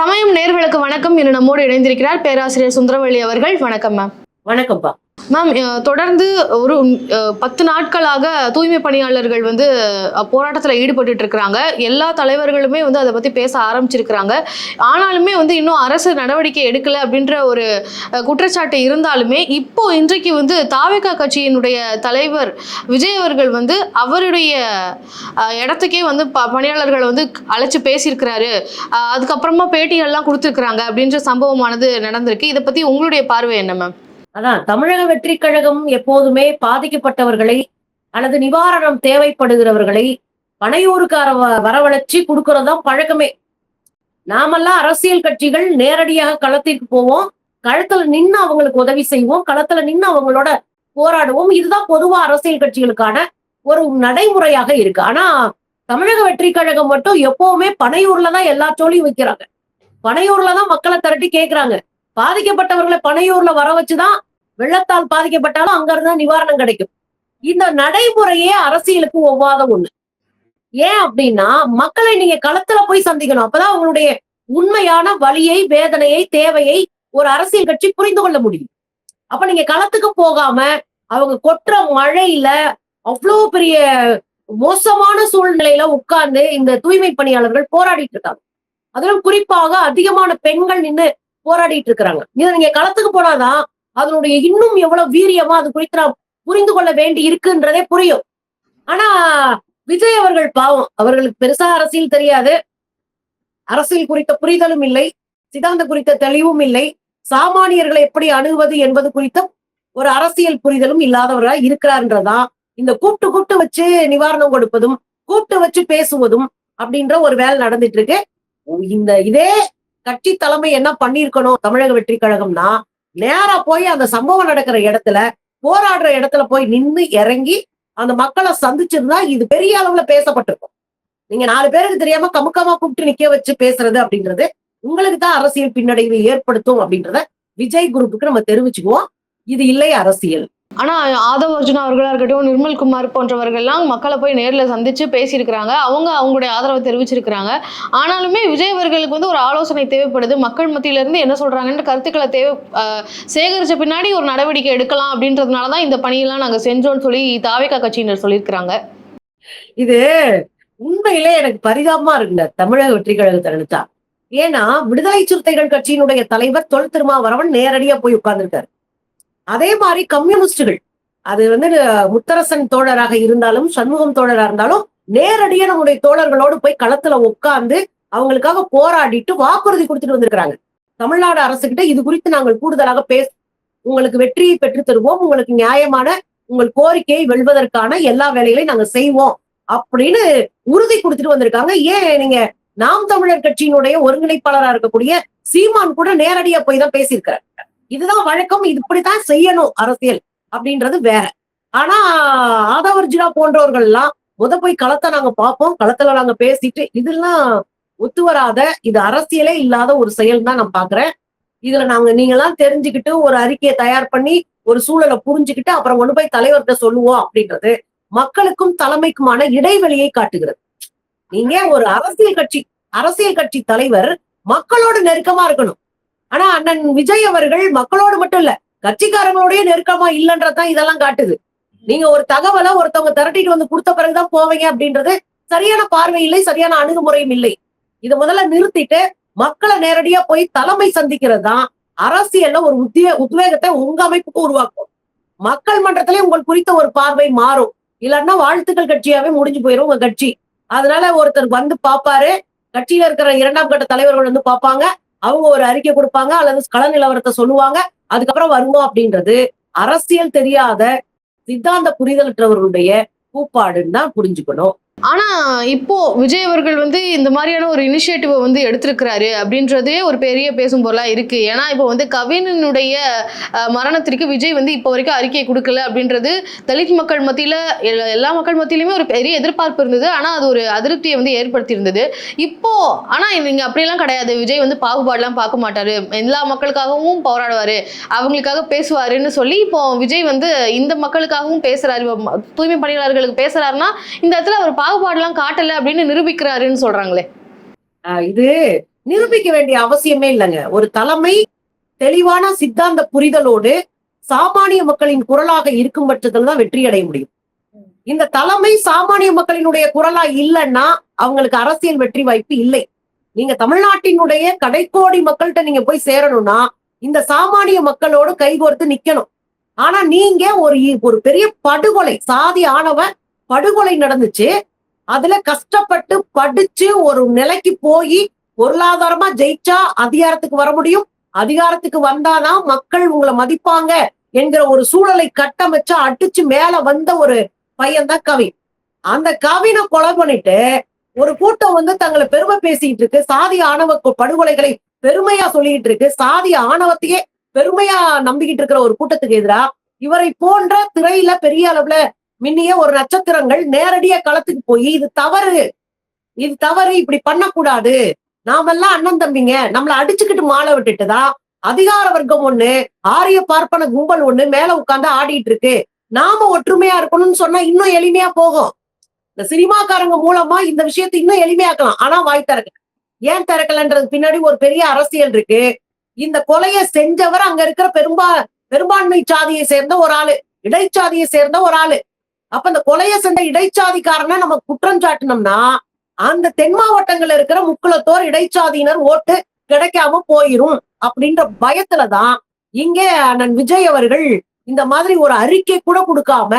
சமயம் நேர்களுக்கு வணக்கம். இன்று நம்மோடு இணைந்திருக்கிறார் பேராசிரியர் சுந்தரவள்ளி அவர்கள். வணக்கம் மேம் வணக்கம்ப்பா மேம் தொடர்ந்து ஒரு பத்து நாட்களாக தூய்மை பணியாளர்கள் வந்து போராட்டத்தில் ஈடுபட்டு இருக்கிறாங்க. எல்லா தலைவர்களுமே வந்து அதை பத்தி பேச ஆரம்பிச்சிருக்கிறாங்க. ஆனாலுமே வந்து இன்னும் அரசு நடவடிக்கை எடுக்கல அப்படின்ற ஒரு குற்றச்சாட்டு இருந்தாலுமே இப்போ இன்றைக்கு வந்து தாவேகா கட்சியினுடைய தலைவர் விஜய் அவர்கள் வந்து அவருடைய இடத்துக்கே வந்து ப பணியாளர்களை வந்து அழைச்சு பேசியிருக்கிறாரு. அதுக்கப்புறமா பேட்டிகள்லாம் கொடுத்துருக்குறாங்க அப்படின்ற சம்பவமானது நடந்திருக்கு. இதை பத்தி உங்களுடைய பார்வை என்ன மேம் அதான் தமிழக வெற்றி கழகம் எப்போதுமே பாதிக்கப்பட்டவர்களை அல்லது நிவாரணம் தேவைப்படுகிறவர்களை பனையூருக்கார வ- வரவழைச்சு கொடுக்கறதுதான் பழக்கமே. நாமெல்லாம் அரசியல் கட்சிகள் நேரடியாக களத்திற்கு போவோம். களத்துல நின்று அவங்களுக்கு உதவி செய்வோம். களத்துல நின்று அவங்களோட போராடுவோம். இதுதான் பொதுவா அரசியல் கட்சிகளுக்கான ஒரு நடைமுறையாக இருக்கு. ஆனா தமிழக வெற்றி கழகம் மட்டும் எப்பவுமே பனையூர்ல தான் எல்லா சோழியும் வைக்கிறாங்க. பனையூர்ல தான் மக்களை திரட்டி கேட்கிறாங்க பாதிக்கப்பட்டவர்களை பனையூர்ல வர வச்சுதான் வெள்ளத்தால் பாதிக்கப்பட்டாலும் அங்க இருந்தா நிவாரணம் கிடைக்கும். இந்த நடைமுறையே அரசியலுக்கு ஒவ்வாத ஒண்ணு. ஏன் அப்படின்னா மக்களை நீங்க களத்துல போய் சந்திக்கணும். அப்பதான் உங்களுடைய உண்மையான வழியை வேதனையை தேவையை ஒரு அரசியல் கட்சி புரிந்து கொள்ள முடியும். அப்ப நீங்க களத்துக்கு போகாம அவங்க கொற்ற மழையில அவ்வளவு பெரிய மோசமான சூழ்நிலையில உட்கார்ந்து இந்த தூய்மை பணியாளர்கள் போராடிட்டு இருக்காங்க. அதிலும் குறிப்பாக அதிகமான பெண்கள் நின்னு போராடிட்டு இருக்கிறாங்க இதை நீங்க களத்துக்கு போனாதான் அதனுடைய இன்னும் எவ்வளவு வீரியமா அது குறித்து நாம் புரிந்து கொள்ள வேண்டி இருக்குன்றதே புரியும். ஆனா விஜய் அவர்கள் பாவம். அவர்களுக்கு பெருசா அரசியல் தெரியாது. அரசியல் குறித்த புரிதலும் இல்லை. சித்தாந்த குறித்த தெளிவும் இல்லை. சாமானியர்களை எப்படி அணுகுவது என்பது குறித்த ஒரு அரசியல் புரிதலும் இல்லாதவர்களா இருக்கிறார்ன்றதான் இந்த கூப்பிட்டு கூப்பிட்டு வச்சு நிவாரணம் கொடுப்பதும் கூப்பிட்டு வச்சு பேசுவதும் அப்படின்ற ஒரு வேலை நடந்துட்டு இருக்கு இந்த இதே கட்சி தலைமை என்ன பண்ணிருக்கணும் தமிழக வெற்றி கழகம்னா நேரா போய் அந்த சம்பவம் நடக்கிற இடத்துல போராடுற இடத்துல போய் நின்று இறங்கி அந்த மக்களை சந்திச்சிருந்தா இது பெரிய அளவுல பேசப்பட்டிருக்கும். நீங்க நாலு பேருக்கு தெரியாம கமுக்கமா கூப்பிட்டு நிக்க வச்சு பேசுறது அப்படின்றது உங்களுக்கு தான் அரசியல் பின்னடைவை ஏற்படுத்தும் அப்படின்றத விஜய் குரூப்புக்கு நம்ம தெரிவிச்சுக்குவோம். இது இல்லை அரசியல். ஆனா ஆதவ அர்ஜுனா அவர்களா இருக்கட்டும் நிர்மல் குமார் போன்றவர்கள்லாம் மக்களை போய் நேர்ல சந்திச்சு பேசியிருக்கிறாங்க. அவங்க அவங்களுடைய ஆதரவை தெரிவிச்சிருக்கிறாங்க. ஆனாலுமே விஜய் அவர்களுக்கு வந்து ஒரு ஆலோசனை தேவைப்படுது. மக்கள் மத்தியில இருந்து என்ன சொல்கிறாங்கன்ற கருத்துக்களை தேவை ஆஹ் சேகரிச்ச பின்னாடி ஒரு நடவடிக்கை எடுக்கலாம் அப்படின்றதுனால தான் இந்த பணியெல்லாம் நாங்க செஞ்சோம்னு சொல்லி தாவேகா கட்சியினர் சொல்லியிருக்கிறாங்க. இது உண்மையிலே எனக்கு பரிதாபமா இருக்குங்க. தமிழக வெற்றி கழகத்தை நினைச்சா. ஏன்னா விடுதலை சிறுத்தைகள் கட்சியினுடைய தலைவர் தொல் திருமாவரவன் நேரடியா போய் உட்கார்ந்துருக்காரு. அதே மாதிரி கம்யூனிஸ்டுகள். அது வந்து முத்தரசன் தோழராக இருந்தாலும் சண்முகம் தோழரா இருந்தாலும் நேரடியா நம்முடைய தோழர்களோடு போய் களத்துல உட்கார்ந்து அவங்களுக்காக போராடிட்டு வாக்குறுதி கொடுத்துட்டு வந்திருக்கிறாங்க. தமிழ்நாடு அரசுகிட்ட இது குறித்து நாங்கள் கூடுதலாக பேச உங்களுக்கு வெற்றியை பெற்று தருவோம் உங்களுக்கு நியாயமான உங்கள் கோரிக்கையை வெல்வதற்கான எல்லா வேலைகளையும் நாங்க செய்வோம் அப்படின்னு உறுதி கொடுத்துட்டு வந்திருக்காங்க. ஏன் நீங்க நாம் தமிழர் கட்சியினுடைய ஒருங்கிணைப்பாளராக இருக்கக்கூடிய சீமான் கூட நேரடியா போய் தான் பேசியிருக்கிறார். இதுதான் வழக்கம் இது இப்படித்தான் செய்யணும் அரசியல் அப்படின்றது வேற. ஆனா ஆதாவர்ஜினா போன்றவர்கள் எல்லாம் முத போய் களத்தை நாங்க பார்ப்போம் களத்துல நாங்க பேசிட்டு இதெல்லாம் ஒத்து வராத இது அரசியலே இல்லாத ஒரு செயல் தான் நான் பாக்குறேன். இதுல நாங்க நீங்க எல்லாம் தெரிஞ்சுக்கிட்டு ஒரு அறிக்கையை தயார் பண்ணி ஒரு சூழலை புரிஞ்சுக்கிட்டு அப்புறம் கொண்டு போய் தலைவர்கிட்ட சொல்லுவோம் அப்படின்றது மக்களுக்கும் தலைமைக்குமான இடைவெளியை காட்டுகிறது. நீங்க ஒரு அரசியல் கட்சி அரசியல் கட்சி தலைவர் மக்களோட நெருக்கமா இருக்கணும். ஆனா அண்ணன் விஜய் அவர்கள் மக்களோடு மட்டும் இல்ல கட்சிக்காரங்களோடய நெருக்கமா இல்லைன்றதான் இதெல்லாம் காட்டுது. நீங்க ஒரு தகவலை ஒருத்தவங்க திரட்டிட்டு வந்து கொடுத்த பிறகுதான் போவீங்க அப்படின்றது சரியான பார்வை இல்லை சரியான அணுகுமுறையும் இல்லை. இதை முதல்ல நிறுத்திட்டு மக்களை நேரடியா போய் தலைமை சந்திக்கிறது தான் அரசியல்ல ஒரு உத்வே உத்வேகத்தை உங்க அமைப்புக்கு உருவாக்கும். மக்கள் மன்றத்திலே உங்கள் குறித்த ஒரு பார்வை மாறும். இல்லைன்னா வாழ்த்துக்கள் கட்சியாவே முடிஞ்சு போயிரும் உங்க கட்சி. அதனால ஒருத்தர் வந்து பாப்பாரு கட்சியில இருக்கிற இரண்டாம் கட்ட தலைவர்கள் வந்து பார்ப்பாங்க. அவங்க ஒரு அறிக்கை கொடுப்பாங்க அல்லது கள நிலவரத்தை சொல்லுவாங்க அதுக்கப்புறம் வருவோம் அப்படின்றது அரசியல் தெரியாத சித்தாந்த புரிதலற்றவர்களுடைய கூப்பாடுன்னு தான் புரிஞ்சுக்கணும். ஆனா இப்போ விஜய் அவர்கள் வந்து இந்த மாதிரியான ஒரு இனிஷியேட்டிவை வந்து எடுத்திருக்கிறாரு அப்படின்றதே ஒரு பெரிய பேசும் பொருளா இருக்கு. ஏன்னா இப்போ வந்து கவினுடைய மரணத்திற்கு விஜய் வந்து இப்போ வரைக்கும் அறிக்கை கொடுக்கல அப்படின்றது தலித் மக்கள் மத்தியில எல்லா- எல்லா மக்கள் மத்தியிலுமே ஒரு பெரிய எதிர்பார்ப்பு இருந்தது. ஆனா அது ஒரு அதிருப்தியை வந்து ஏற்படுத்தி இருந்தது இப்போ ஆனா நீங்க அப்படியெல்லாம் கிடையாது. விஜய் வந்து பாகுபாடுலாம் பார்க்க மாட்டாரு. எல்லா மக்களுக்காகவும் போராடுவாரு. அவங்களுக்காக பேசுவாருன்னு சொல்லி இப்போ விஜய் வந்து இந்த மக்களுக்காகவும் பேசுறாரு. தூய்மை பணியாளர்களுக்கு பேசுறாருன்னா இந்த இடத்துல அவர் பாகுபாடுலாம் காட்டல அப்படின்னு நிரூபிக்கிறாருன்னு சொல்றாங்களே. இது நிரூபிக்க வேண்டிய அவசியமே இல்லைங்க. ஒரு தலைமை தெளிவான சித்தாந்த புரிதலோடு சாமானிய மக்களின் குரலாக இருக்கும் பட்சத்தில் தான் வெற்றி அடைய முடியும். இந்த தலைமை சாமானிய மக்களினுடைய குரலா இல்லைன்னா அவங்களுக்கு அரசியல் வெற்றி வாய்ப்பு இல்லை. நீங்க தமிழ்நாட்டினுடைய கடைக்கோடி மக்கள்கிட்ட நீங்க போய் சேரணும்னா இந்த சாமானிய மக்களோடு கைகோர்த்து நிக்கணும். ஆனா நீங்க ஒரு ஒரு பெரிய படுகொலை சாதி ஆணவ படுகொலை நடந்துச்சு. அதுல கஷ்டப்பட்டு படிச்சு ஒரு நிலைக்கு போய் பொருளாதாரமா ஜெயிச்சா அதிகாரத்துக்கு வர முடியும். அதிகாரத்துக்கு வந்தாதான் மக்கள் உங்களை மதிப்பாங்க என்கிற ஒரு சூழலை கட்டமைச்சு அடிச்சு மேல வந்த ஒரு பையன் தான் கவின் அந்த கவினை கொலை பண்ணிட்டு ஒரு கூட்டம் வந்து தங்களை பெருமை பேசிட்டு இருக்கு. சாதி ஆணவ படுகொலைகளை பெருமையா சொல்லிட்டு இருக்கு. சாதி ஆணவத்தையே பெருமையா நம்பிக்கிட்டு இருக்கிற ஒரு கூட்டத்துக்கு எதிராக இவரை போன்ற திரையில பெரிய அளவுல மின்னிய ஒரு நட்சத்திரங்கள் நேரடியா களத்துக்கு போய் இது தவறு. இது தவறு இப்படி பண்ணக்கூடாது. நாமெல்லாம் அண்ணன் தம்பிங்க. நம்மள அடிச்சுக்கிட்டு மாலை விட்டுட்டுதா? அதிகார வர்க்கம் ஒண்ணு ஆரிய பார்ப்பன கும்பல் ஒண்ணு மேல உட்காந்து ஆடிட்டு இருக்கு நாம ஒற்றுமையா இருக்கணும்னு சொன்னா இன்னும் எளிமையா போகும். இந்த சினிமாக்காரங்க மூலமா இந்த விஷயத்தை இன்னும் எளிமையாக்கலாம். ஆனா வாய் திறக்கல. ஏன் திறக்கலன்றது பின்னாடி ஒரு பெரிய அரசியல் இருக்கு. இந்த கொலையை செஞ்சவர் அங்க இருக்கிற பெரும்பா பெரும்பான்மை சாதியை சேர்ந்த ஒரு ஆளு இடைச்சாதியை சேர்ந்த ஒரு ஆளு. அப்ப இந்த கொலையை செஞ்ச இடைச்சாதிக்காரனை நம்ம குற்றம் சாட்டினோம்னா அந்த தென் மாவட்டங்கள்ல இருக்கிற முக்குளத்தோர் இடைச்சாதியினர் ஓட்டு கிடைக்காம போயிரும் அப்படின்ற பயத்துலதான் இங்கே அண்ணன் விஜய் அவர்கள் இந்த மாதிரி ஒரு அறிக்கை கூட கொடுக்காம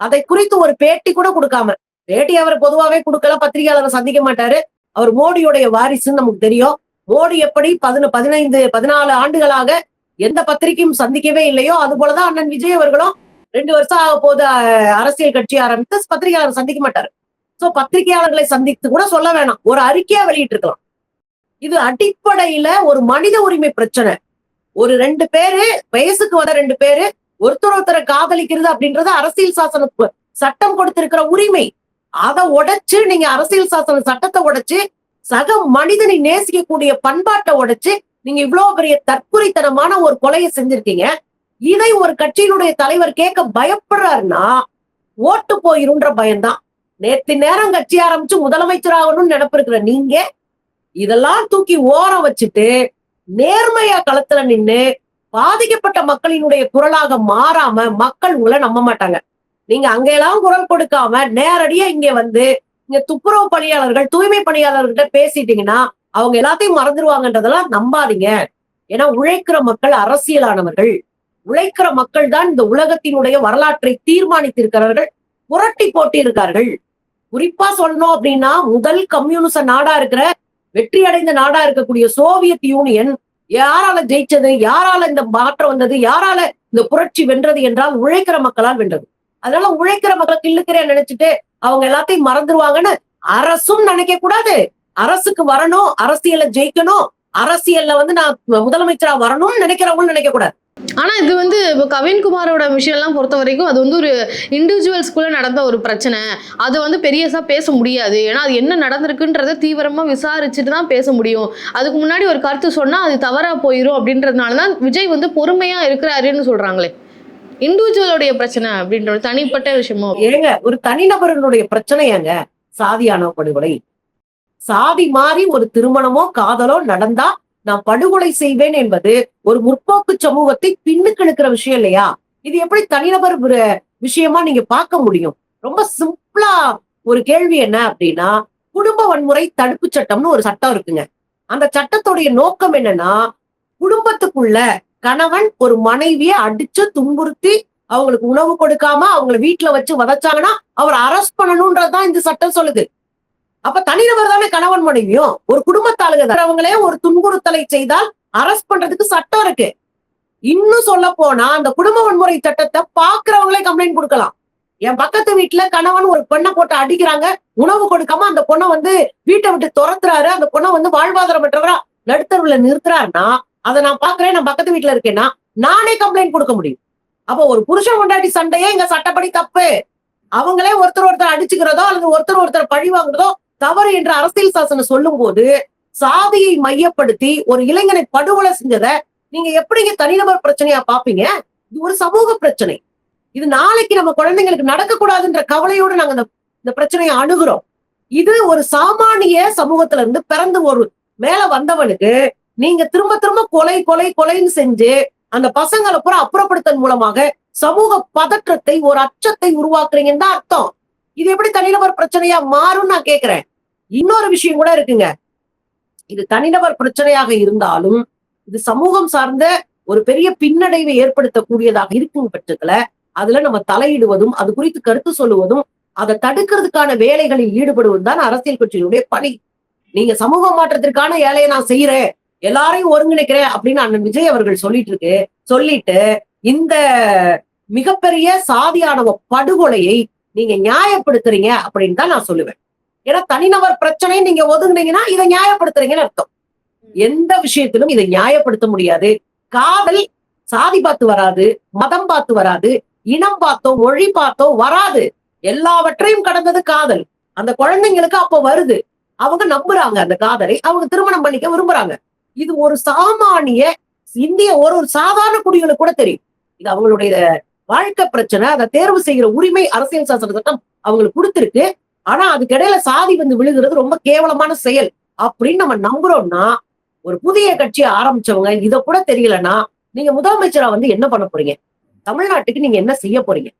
அதை குறித்து ஒரு பேட்டி கூட கொடுக்காம பேட்டி அவர் பொதுவாவே கொடுக்கல பத்திரிகையாளரை சந்திக்க மாட்டாரு. அவர் மோடியுடைய வாரிசுன்னு நமக்கு தெரியும். மோடி எப்படி பதின பதினைந்து பதினாலு ஆண்டுகளாக எந்த பத்திரிகையும் சந்திக்கவே இல்லையோ அது போலதான் அண்ணன் விஜய் அவர்களும் ரெண்டு வருஷம் ஆக போது அரசியல் கட்சி ஆரம்பித்து பத்திரிகையாளர் சந்திக்க மாட்டாரு. சோ பத்திரிகையாளர்களை சந்தித்து கூட சொல்ல வேணாம். ஒரு அறிக்கையா வெளியிட்டு இருக்கலாம் இது அடிப்படையில ஒரு மனித உரிமை பிரச்சனை. ஒரு ரெண்டு பேரு வயசுக்கு வர ரெண்டு பேரு ஒருத்தர் ஒருத்தரை காதலிக்கிறது அப்படின்றது அரசியல் சாசன சட்டம் கொடுத்திருக்கிற உரிமை. அதை உடைச்சு நீங்க அரசியல் சாசன சட்டத்தை உடைச்சு சக மனிதனை நேசிக்கக்கூடிய பண்பாட்டை உடைச்சு நீங்க இவ்வளவு பெரிய தற்குறித்தனமான ஒரு கொலையை செஞ்சிருக்கீங்க. இதை ஒரு கட்சியினுடைய தலைவர் கேட்க பயப்படுறாருன்னா ஓட்டு போயிருன்ற பயம்தான். நேத்து நேரம் கட்சி ஆரம்பிச்சு முதலமைச்சர் ஆகணும்னு நீங்க இதெல்லாம் தூக்கி ஓரம் வச்சுட்டு நேர்மையா களத்துல நின்னு பாதிக்கப்பட்ட மக்களினுடைய குரலாக மாறாம மக்கள் உங்களை நம்ப மாட்டாங்க. நீங்க அங்கெல்லாம் குரல் கொடுக்காம நேரடியா இங்க வந்து இங்க துப்புரவு பணியாளர்கள் தூய்மை பணியாளர்கிட்ட பேசிட்டீங்கன்னா அவங்க எல்லாத்தையும் மறந்துடுவாங்கன்றதெல்லாம் நம்பாதீங்க. ஏன்னா உழைக்கிற மக்கள் அரசியலானவர்கள். உழைக்கிற மக்கள் தான் இந்த உலகத்தினுடைய வரலாற்றை தீர்மானித்திருக்கிறார்கள் புரட்டி போட்டியிருக்கார்கள் குறிப்பா சொல்லணும் அப்படின்னா முதல் கம்யூனிச நாடா இருக்கிற வெற்றி அடைந்த நாடா இருக்கக்கூடிய சோவியத் யூனியன் யாரால ஜெயிச்சது யாரால இந்த மாற்றம் வந்தது யாரால இந்த புரட்சி வென்றது என்றால் உழைக்கிற மக்களால் வென்றது. அதனால உழைக்கிற மக்களை கிள்ளுக்கிறேன் நினைச்சிட்டு அவங்க எல்லாத்தையும் மறந்துருவாங்கன்னு அரசும் நினைக்க கூடாது. அரசுக்கு வரணும் அரசியல ஜெயிக்கணும் அரசியல்ல வந்து நான் முதலமைச்சரா வரணும்னு நினைக்கிறவங்களும் நினைக்க கூடாது. ஆனா இது வந்து இப்போ கவின்குமாரோட விஷயம் எல்லாம் பொறுத்த வரைக்கும் அது வந்து ஒரு இண்டிவிஜுவல்ஸ்குள்ளே நடந்த ஒரு பிரச்சனை. அது வந்து பெரியசாக பேச முடியாது. ஏன்னா அது என்ன நடந்திருக்குன்றத தீவிரமா விசாரிச்சுட்டு தான் பேச முடியும். அதுக்கு முன்னாடி ஒரு கருத்து சொன்னால் அது தவறாக போயிடும் அப்படின்றதுனால தான் விஜய் வந்து பொறுமையா இருக்கிறாருன்னு சொல்றாங்களே. இண்டிவிஜுவலுடைய பிரச்சனை அப்படின்ற ஒரு தனிப்பட்ட விஷயமோ. ஏங்க ஒரு தனிநபர்களுடைய பிரச்சனை ஏங்க? சாதியான படுகொலை சாதி மாறி ஒரு திருமணமோ காதலோ நடந்தா நான் படுகொலை செய்வேன் என்பது ஒரு முற்போக்கு சமூகத்தை பின்னுக்கு இழுக்கிற விஷயம் இல்லையா? இது எப்படி தனிநபர் விஷயமா நீங்க பார்க்க முடியும்? ரொம்ப சிம்பிளா ஒரு கேள்வி என்ன அப்படின்னா குடும்ப வன்முறை தடுப்பு சட்டம்னு ஒரு சட்டம் இருக்குங்க. அந்த சட்டத்துடைய நோக்கம் என்னன்னா குடும்பத்துக்குள்ள கணவன் ஒரு மனைவிய அடிச்சு துன்புறுத்தி அவங்களுக்கு உணவு கொடுக்காம அவங்களை வீட்டுல வச்சு வதச்சாங்கன்னா அவர் அரெஸ்ட் பண்ணணும்ன்றதுதான் இந்த சட்டம் சொல்லுது. அப்ப தனிநபர் தானே கணவன் மனைவியும்? ஒரு குடும்பத்தாளுங்க அவங்களே ஒரு துன்புறுத்தலை செய்தால் அரெஸ்ட் பண்றதுக்கு சட்டம் இருக்கு. இன்னும் சொல்ல போனா அந்த குடும்ப வன்முறை சட்டத்தை பாக்குறவங்களே கம்ப்ளைண்ட் கொடுக்கலாம். என் பக்கத்து வீட்டுல கணவன் ஒரு பெண்ணை போட்டு அடிக்கிறாங்க. உணவு கொடுக்காம அந்த பொண்ணை வந்து வீட்டை விட்டு துரத்துறாரு. அந்த பொண்ணை வந்து வாழ்வாதாரம் பெற்றவரா நடுத்தருவுல நிறுத்துறாருன்னா அதை நான் பாக்குறேன் நான் பக்கத்து வீட்டுல இருக்கேன்னா நானே கம்ப்ளைண்ட் கொடுக்க முடியும். அப்போ ஒரு புருஷன் கொண்டாடி சண்டையே இங்க சட்டப்படி தப்பு. அவங்களே ஒருத்தர் ஒருத்தர் அடிச்சுக்கிறதோ அல்லது ஒருத்தர் ஒருத்தர் பழி வாங்குறதோ தவறு என்று அரசியல் சாசனம் சொல்லும் போது சாதியை மையப்படுத்தி ஒரு இளைஞனை படுகொலை செஞ்சதை நீங்க எப்படிங்க தனிநபர் பிரச்சனையா பாப்பீங்க இது ஒரு சமூக பிரச்சனை. இது நாளைக்கு நம்ம குழந்தைங்களுக்கு நடக்கக்கூடாதுன்ற கவலையோடு நாங்க இந்த இந்த பிரச்சனையை அணுகிறோம். இது ஒரு சாமானிய சமூகத்துல இருந்து பிறந்து ஒரு மேல வந்தவனுக்கு நீங்க திரும்ப திரும்ப கொலை கொலை கொலைன்னு செஞ்சு அந்த பசங்களை பூரா அப்புறப்படுத்தன் மூலமாக சமூக பதற்றத்தை ஒரு அச்சத்தை உருவாக்குறீங்கன்னு தான் அர்த்தம். இது எப்படி தனிநபர் பிரச்சனையா மாறும் நான் கேக்குறேன். இன்னொரு விஷயம் கூட இருக்குங்க. இது தனிநபர் பிரச்சனையாக இருந்தாலும் இது சமூகம் சார்ந்த ஒரு பெரிய பின்னடைவை ஏற்படுத்தக்கூடியதாக இருக்கும் பட்சத்துல அதுல நம்ம தலையிடுவதும் அது குறித்து கருத்து சொல்லுவதும் அதை தடுக்கிறதுக்கான வேலைகளில் ஈடுபடுவதும் தான் அரசியல் கட்சியினுடைய பணி. நீங்க சமூக மாற்றத்திற்கான வேலையை நான் செய்யறேன் எல்லாரையும் ஒருங்கிணைக்கிறேன் அப்படின்னு அண்ணன் விஜய் அவர்கள் சொல்லிட்டு இருக்கு சொல்லிட்டு இந்த மிகப்பெரிய சாதியானவ படுகொலையை நீங்க நியாயப்படுத்துறீங்க அப்படின்னு தான் நான் சொல்லுவேன். ஏன்னா தனிநபர் பிரச்சனை நீங்க ஒதுங்குனீங்கன்னா இதை நியாயப்படுத்துறீங்கன்னு அர்த்தம். எந்த விஷயத்திலும் இதை நியாயப்படுத்த முடியாது. காதல் சாதி பார்த்து வராது மதம் பார்த்து வராது இனம் பார்த்தோ மொழி பார்த்தோ வராது. எல்லாவற்றையும் கடந்தது காதல். அந்த குழந்தைங்களுக்கு அப்ப வருது. அவங்க நம்புறாங்க அந்த காதலை. அவங்க திருமணம் பண்ணிக்க விரும்புறாங்க. இது ஒரு சாமானிய இந்திய ஒரு ஒரு சாதாரண குடிகளுக்கு கூட தெரியும். இது அவங்களுடைய வாழ்க்கை பிரச்சனை அதை தேர்வு செய்கிற உரிமை அரசியல் சாசன சட்டம் அவங்களுக்கு கொடுத்திருக்கு. ஆனா அதுக்கு இடையில சாதி வந்து விழுகிறது ரொம்ப கேவலமான செயல் அப்படின்னு நம்ம நம்புறோம்னா ஒரு புதிய கட்சியை ஆரம்பிச்சவங்க இத கூட தெரியலன்னா நீங்க முதலமைச்சரா வந்து என்ன பண்ண போறீங்க? தமிழ்நாட்டுக்கு நீங்க என்ன செய்ய போறீங்க?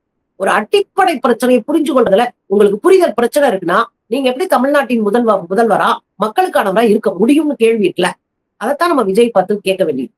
ஒரு அடிப்படை பிரச்சனையை புரிஞ்சு கொள்றதுல உங்களுக்கு புரிதல் பிரச்சனை இருக்குன்னா நீங்க எப்படி தமிழ்நாட்டின் முதல்வர் முதல்வரா மக்களுக்கானவரா இருக்க முடியும்னு கேள்வி இருக்குல்ல? அதைத்தான் நம்ம விஜய் பார்த்து கேட்க வேண்டியது.